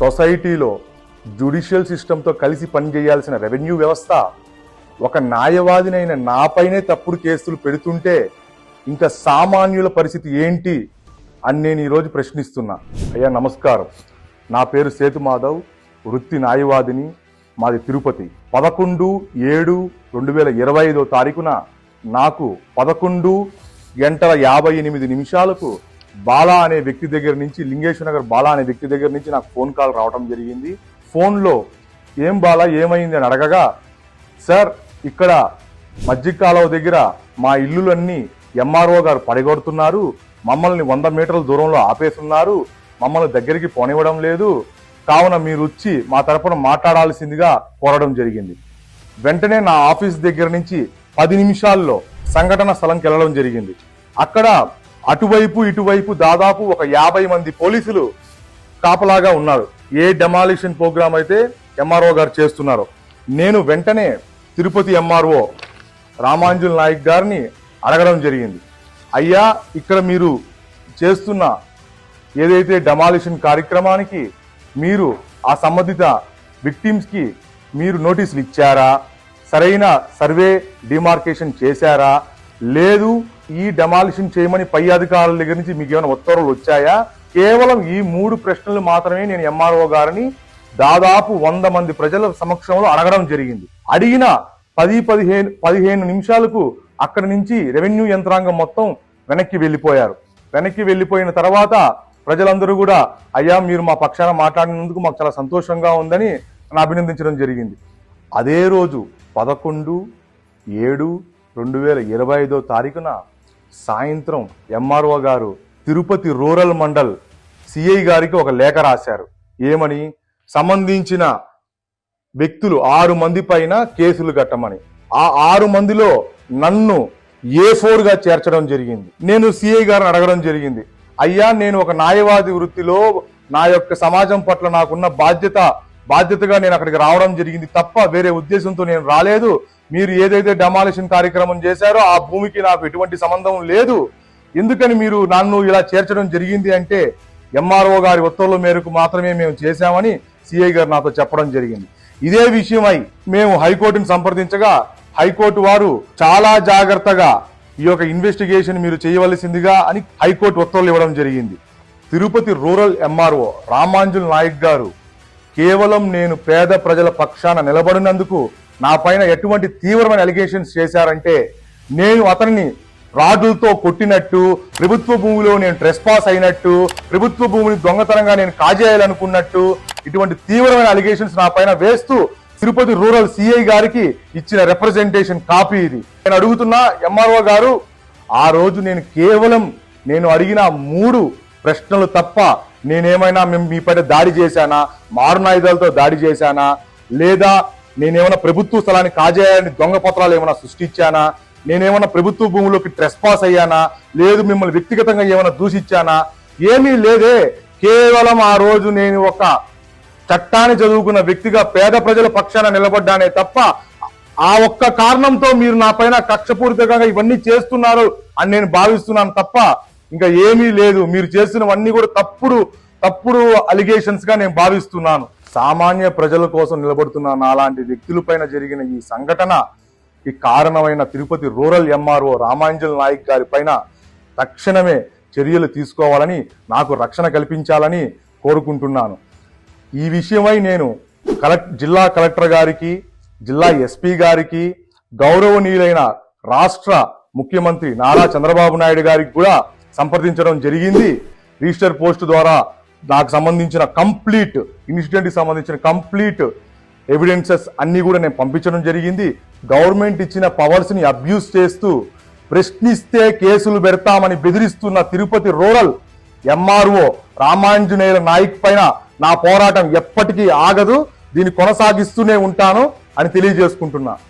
సొసైటీలో జ్యుడిషియల్ సిస్టంతో కలిసి పనిచేయాల్సిన రెవెన్యూ వ్యవస్థ ఒక న్యాయవాదినైన నాపైనే తప్పుడు కేసులు పెడుతుంటే ఇంకా సామాన్యుల పరిస్థితి ఏంటి అని నేను ఈరోజు ప్రశ్నిస్తున్నా. అయ్యా నమస్కారం. నా పేరు సేతు మాధవ్ వృత్తి న్యాయవాదిని మాది తిరుపతి. పదకొండు ఏడు రెండు వేల ఇరవై ఐదో తారీఖున నాకు పదకొండు గంటల యాభై ఎనిమిది నిమిషాలకు బాలా అనే వ్యక్తి దగ్గర నుంచి లింగేశ్వర నగర్ బాలా అనే వ్యక్తి దగ్గర నుంచి నాకు ఫోన్ కాల్ రావడం జరిగింది. ఫోన్లో ఏం బాలా ఏమైంది అని అడగగా సార్ ఇక్కడ మజ్జిగ కాలువ దగ్గర మా ఇల్లులన్నీ ఎంఆర్ఓ గారు పడగొడుతున్నారు. మమ్మల్ని వంద మీటర్ల దూరంలో ఆపేస్తున్నారు. మమ్మల్ని దగ్గరికి పోనివ్వడం లేదు. కావున మీరు వచ్చి మా తరపున మాట్లాడాల్సిందిగా కోరడం జరిగింది. వెంటనే నా ఆఫీస్ దగ్గర నుంచి పది నిమిషాల్లో సంఘటన స్థలంకి వెళ్ళడం జరిగింది. అక్కడ అటువైపు ఇటువైపు దాదాపు ఒక యాభై మంది పోలీసులు కాపలాగా ఉన్నారు. ఏ డెమాలిషన్ ప్రోగ్రామ్ అయితే ఎంఆర్ఓ గారు చేస్తున్నారో. నేను వెంటనే తిరుపతి ఎంఆర్ఓ రామాంజుల్ నాయక్ గారిని అడగడం జరిగింది. అయ్యా ఇక్కడ మీరు చేస్తున్న ఏదైతే డెమాలిషన్ కార్యక్రమానికి మీరు ఆ సంబంధిత విక్టిమ్స్కి మీరు నోటీసులు ఇచ్చారా? సరైన సర్వే డిమార్కేషన్ చేశారా? లేదు ఈ డెమాలిషన్ చేయమని పై అధికారుల దగ్గర నుంచి మీకు ఏమైనా ఉత్తర్వులు వచ్చాయా? కేవలం ఈ మూడు ప్రశ్నలు మాత్రమే నేను ఎంఆర్ఓ గారిని దాదాపు వంద మంది ప్రజల సమక్షంలో అడగడం జరిగింది. అడిగిన పది పదిహేను పదిహేను నిమిషాలకు అక్కడి నుంచి రెవెన్యూ యంత్రాంగం మొత్తం వెనక్కి వెళ్ళిపోయారు. వెనక్కి వెళ్ళిపోయిన తర్వాత ప్రజలందరూ కూడా అయ్యా మీరు మా పక్షాన మాట్లాడినందుకు మాకు చాలా సంతోషంగా ఉందని నన్ను అభినందించడం జరిగింది. అదే రోజు పదకొండు ఏడు రెండు వేల ఇరవై ఐదో తారీఖున సాయంత్రం ఎంఆర్ఓ గారు తిరుపతి రూరల్ మండల్ సిఐ గారికి ఒక లేఖ రాశారు. ఏమని? సంబంధించిన వ్యక్తులు ఆరు మంది పైన కేసులు కట్టమని. ఆ ఆరు మందిలో నన్ను ఏ ఫోర్గా చేర్చడం జరిగింది. నేను సిఐ గారిని అడగడం జరిగింది. అయ్యా నేను ఒక న్యాయవాది వృత్తిలో నా యొక్క సమాజం పట్ల నాకున్న బాధ్యత బాధ్యతగా నేను అక్కడికి రావడం జరిగింది తప్ప వేరే ఉద్దేశంతో నేను రాలేదు. మీరు ఏదైతే డెమాలిషన్ కార్యక్రమం చేశారో ఆ భూమికి నాకు ఎటువంటి సంబంధం లేదు. ఎందుకని మీరు నన్ను ఇలా చేర్చడం జరిగింది అంటే ఎంఆర్ఓ గారి ఉత్తర్వుల మేరకు మాత్రమే మేము చేశామని సిఐ గారు నాతో చెప్పడం జరిగింది. ఇదే విషయమై మేము హైకోర్టును సంప్రదించగా హైకోర్టు వారు చాలా జాగ్రత్తగా ఈ యొక్క ఇన్వెస్టిగేషన్ మీరు చేయవలసిందిగా అని హైకోర్టు ఉత్తర్వులు ఇవ్వడం జరిగింది. తిరుపతి రూరల్ ఎంఆర్ఓ రామాంజుల్ నాయక్ గారు కేవలం నేను పేద ప్రజల పక్షాన నిలబడినందుకు నా పైన ఎటువంటి తీవ్రమైన అలిగేషన్స్ చేశారంటే నేను అతనిని రాడ్లతో కొట్టినట్టు ప్రభుత్వ భూమిలో నేను ట్రెస్ పాస్ అయినట్టు ప్రభుత్వ భూమిని దొంగతనంగా నేను కాజేయాలనుకున్నట్టు ఇటువంటి తీవ్రమైన అలిగేషన్స్ నా పైన వేస్తూ తిరుపతి రూరల్ సిఐ గారికి ఇచ్చిన రిప్రజెంటేషన్ కాపీ ఇది. నేను అడుగుతున్నా ఎంఆర్ఓ గారు ఆ రోజు నేను కేవలం నేను అడిగిన మూడు ప్రశ్నలు తప్ప నేనేమైనా మేము మీ పైన దాడి చేశానా? మారునాయుధాలతో దాడి చేశానా? లేదా నేనేమైనా ప్రభుత్వ స్థలాన్ని కాజేయాలని దొంగ పత్రాలు ఏమైనా సృష్టించానా? నేనేమైనా ప్రభుత్వ భూములోకి ట్రెస్పాస్ అయ్యానా? లేదు మిమ్మల్ని వ్యక్తిగతంగా ఏమైనా దూషించానా? ఏమీ లేదే. కేవలం ఆ రోజు నేను ఒక చట్టాన్ని చదువుకున్న వ్యక్తిగా పేద ప్రజల పక్షాన నిలబడ్డానే తప్ప ఆ ఒక్క కారణంతో మీరు నా పైన కక్షపూరితంగా ఇవన్నీ చేస్తున్నారు అని నేను భావిస్తున్నాను తప్ప ఇంకా ఏమీ లేదు. మీరు చేస్తున్నవన్నీ కూడా తప్పుడు తప్పుడు అలిగేషన్స్గా నేను భావిస్తున్నాను. సామాన్య ప్రజల కోసం నిలబడుతున్న నాలాంటి వ్యక్తులపైన జరిగిన ఈ సంఘటన ఈ కారణమైన తిరుపతి రూరల్ ఎంఆర్ఓ రామాంజల్ నాయక్ గారి పైన తక్షణమే చర్యలు తీసుకోవాలని నాకు రక్షణ కల్పించాలని కోరుకుంటున్నాను. ఈ విషయమై నేను కలెక్ట్ జిల్లా కలెక్టర్ గారికి జిల్లా ఎస్పీ గారికి గౌరవనీయులైన రాష్ట్ర ముఖ్యమంత్రి నారా చంద్రబాబు నాయుడు గారికి కూడా సంప్రదించడం జరిగింది. రిజిస్టర్ పోస్ట్ ద్వారా నాకు సంబంధించిన కంప్లీట్ ఇన్సిడెంట్కి సంబంధించిన కంప్లీట్ ఎవిడెన్సెస్ అన్నీ కూడా నేను పంపించడం జరిగింది. గవర్నమెంట్ ఇచ్చిన పవర్స్ని అబ్యూస్ చేస్తూ ప్రశ్నిస్తే కేసులు పెడతామని బెదిరిస్తున్న తిరుపతి రూరల్ ఎంఆర్ఓ రామాంజనేయుల నాయక్ పైన నా పోరాటం ఎప్పటికీ ఆగదు. దీన్ని కొనసాగిస్తూనే ఉంటాను అని తెలియజేసుకుంటున్నా.